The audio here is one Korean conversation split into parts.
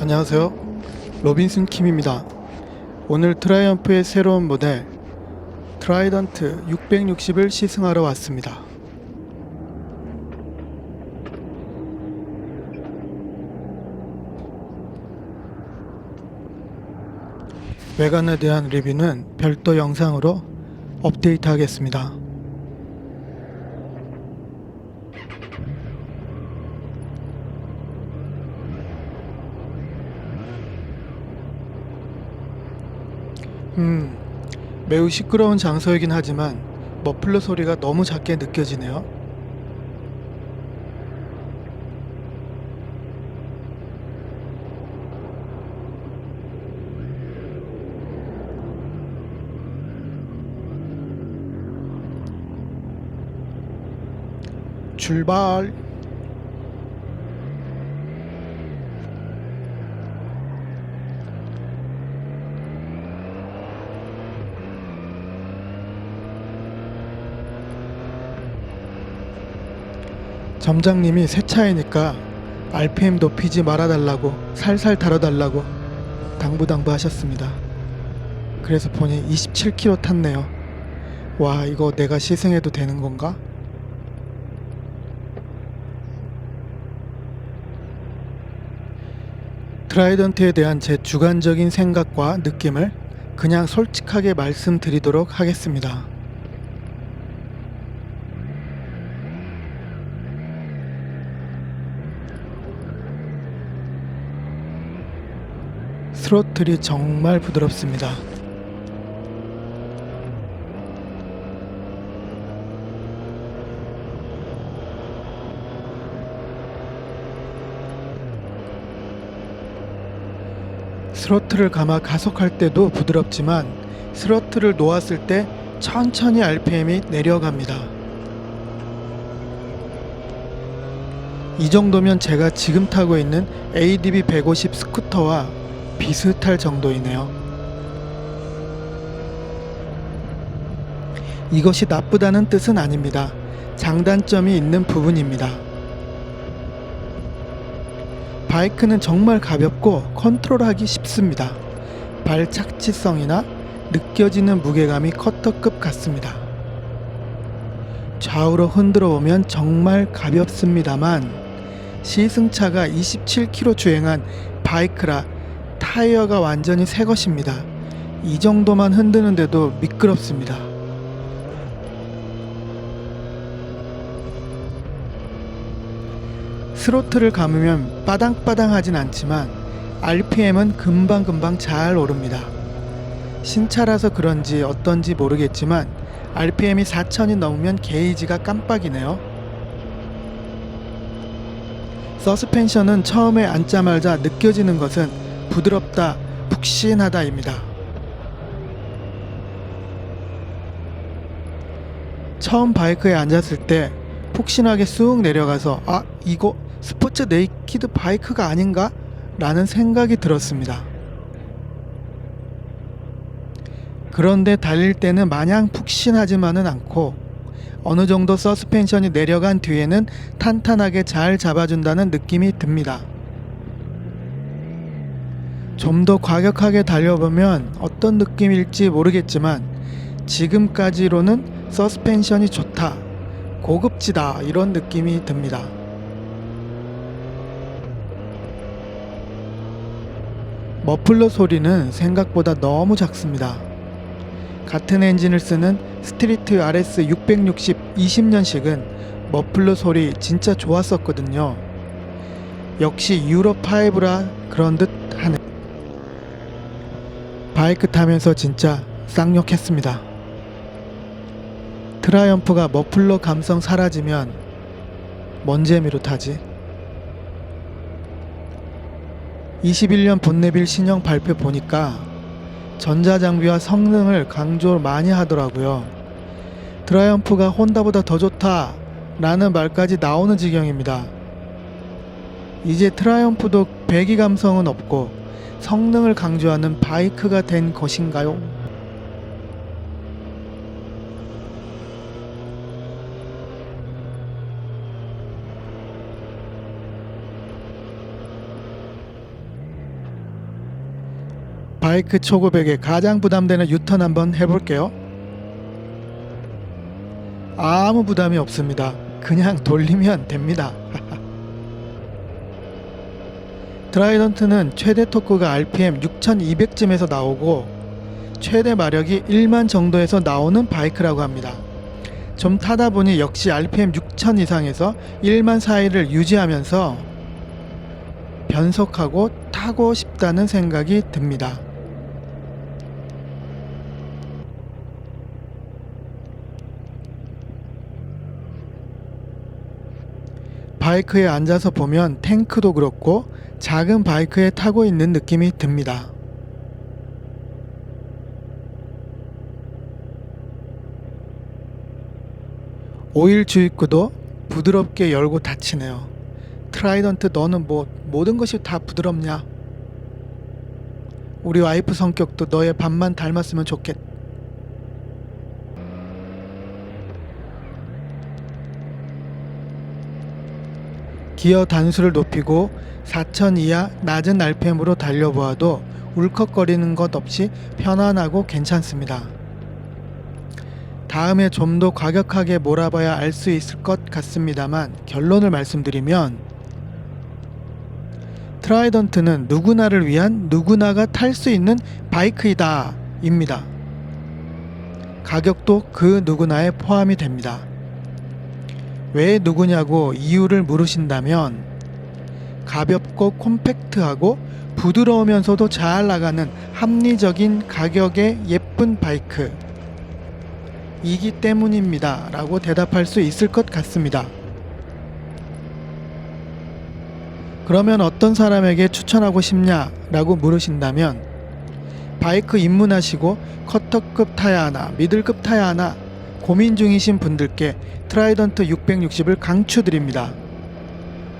안녕하세요. 로빈슨 킴입니다. 오늘 트라이언프의 새로운 모델 트라이던트 660을 시승하러 왔습니다. 외관에 대한 리뷰는 별도 영상으로 업데이트 하겠습니다. 음, 매우 시끄러운 장소이긴 하지만 머플러 소리가 너무 작게 느껴지네요. 출발! 점장님이 새 차이니까 RPM 높이지 말아달라고 살살 다뤄달라고 당부당부 하셨습니다. 그래서 보니 27km 탔네요. 와 이거 내가 시승해도 되는 건가? 트라이던트에 대한 제 주관적인 생각과 느낌을 그냥 솔직하게 말씀드리도록 하겠습니다. 스로틀이 정말 부드럽습니다. 스로틀을 감아 가속할 때도 부드럽지만 스로틀을 놓았을 때 천천히 RPM이 내려갑니다. 이 정도면 제가 지금 타고 있는 ADB 150 스쿠터와 비슷할 정도이네요. 이것이 나쁘다는 뜻은 아닙니다. 장단점이 있는 부분입니다. 바이크는 정말 가볍고 컨트롤하기 쉽습니다. 발 착지성이나 느껴지는 무게감이 커터급 같습니다. 좌우로 흔들어 보면 정말 가볍습니다만 시승차가 27km 주행한 바이크라 타이어가 완전히 새 것입니다. 이 정도만 흔드는데도 미끄럽습니다. 스로틀을 감으면 빠당빠당하진 않지만 RPM은 금방금방 잘 오릅니다. 신차라서 그런지 어떤지 모르겠지만 RPM이 4000이 넘으면 게이지가 깜빡이네요. 서스펜션은 처음에 앉자마자 느껴지는 것은 부드럽다, 푹신하다입니다. 처음 바이크에 앉았을 때 푹신하게 쑥 내려가서 아 이거 스포츠 네이키드 바이크가 아닌가? 라는 생각이 들었습니다. 그런데 달릴 때는 마냥 푹신하지만은 않고 어느 정도 서스펜션이 내려간 뒤에는 탄탄하게 잘 잡아준다는 느낌이 듭니다. 좀 더 과격하게 달려보면 어떤 느낌일지 모르겠지만 지금까지로는 서스펜션이 좋다, 고급지다 이런 느낌이 듭니다. 머플러 소리는 생각보다 너무 작습니다. 같은 엔진을 쓰는 스트리트 RS 660 20년식은 머플러 소리 진짜 좋았었거든요. 역시 유로 5라 그런 듯 하네. 바이크 타면서 진짜 쌍욕했습니다. 트라이언프가 머플러 감성 사라지면 뭔 재미로 타지? 21년 본네빌 신형 발표 보니까 전자장비와 성능을 강조 많이 하더라고요. 트라이언프가 혼다보다 더 좋다 라는 말까지 나오는 지경입니다. 이제 트라이언프도 배기 감성은 없고 성능을 강조하는 바이크가 된 것인가요? 바이크 초급에게 가장 부담되는 유턴 한번 해볼게요. 아무 부담이 없습니다. 그냥 돌리면 됩니다. 드라이던트는 최대 토크가 RPM 6200쯤에서 나오고 최대 마력이 1만 정도에서 나오는 바이크라고 합니다. 좀 타다 보니 역시 RPM 6000 이상에서 1만 사이를 유지하면서 변속하고 타고 싶다는 생각이 듭니다. 바이크에 앉아서 보면 탱크도 그렇고 작은 바이크에 타고 있는 느낌이 듭니다. 오일 주입구도 부드럽게 열고 닫히네요. 트라이던트 너는 뭐 모든 것이 다 부드럽냐? 우리 와이프 성격도 너의 반만 닮았으면 좋겠. 기어 단수를 높이고 4000 이하 낮은 RPM으로 달려보아도 울컥거리는 것 없이 편안하고 괜찮습니다. 다음에 좀 더 과격하게 몰아봐야 알 수 있을 것 같습니다만 결론을 말씀드리면 트라이던트는 누구나를 위한 누구나가 탈 수 있는 바이크이다 입니다. 가격도 그 누구나에 포함이 됩니다. 왜 누구냐고 이유를 물으신다면 가볍고 콤팩트하고 부드러우면서도 잘 나가는 합리적인 가격의 예쁜 바이크 이기 때문입니다. 라고 대답할 수 있을 것 같습니다. 그러면 어떤 사람에게 추천하고 싶냐? 라고 물으신다면 바이크 입문하시고 커터급 타야 하나, 미들급 타야 하나 고민 중이신 분들께 트라이던트 660을 강추드립니다.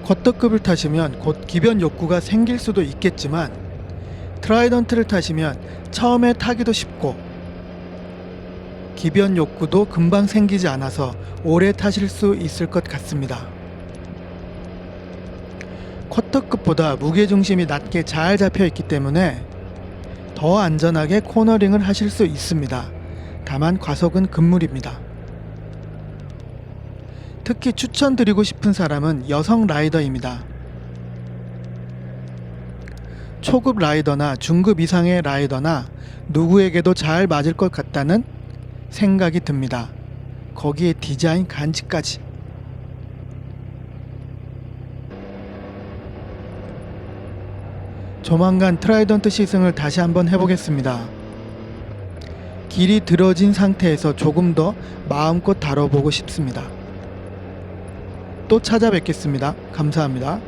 쿼터급을 타시면 곧 기변 욕구가 생길 수도 있겠지만 트라이던트를 타시면 처음에 타기도 쉽고 기변 욕구도 금방 생기지 않아서 오래 타실 수 있을 것 같습니다. 쿼터급보다 무게중심이 낮게 잘 잡혀 있기 때문에 더 안전하게 코너링을 하실 수 있습니다. 다만 과속은 금물입니다. 특히 추천드리고 싶은 사람은 여성 라이더입니다. 초급 라이더나 중급 이상의 라이더나 누구에게도 잘 맞을 것 같다는 생각이 듭니다. 거기에 디자인 간지까지. 조만간 트라이던트 시승을 다시 한번 해보겠습니다. 길이 들어진 상태에서 조금 더 마음껏 다뤄보고 싶습니다. 또 찾아뵙겠습니다. 감사합니다.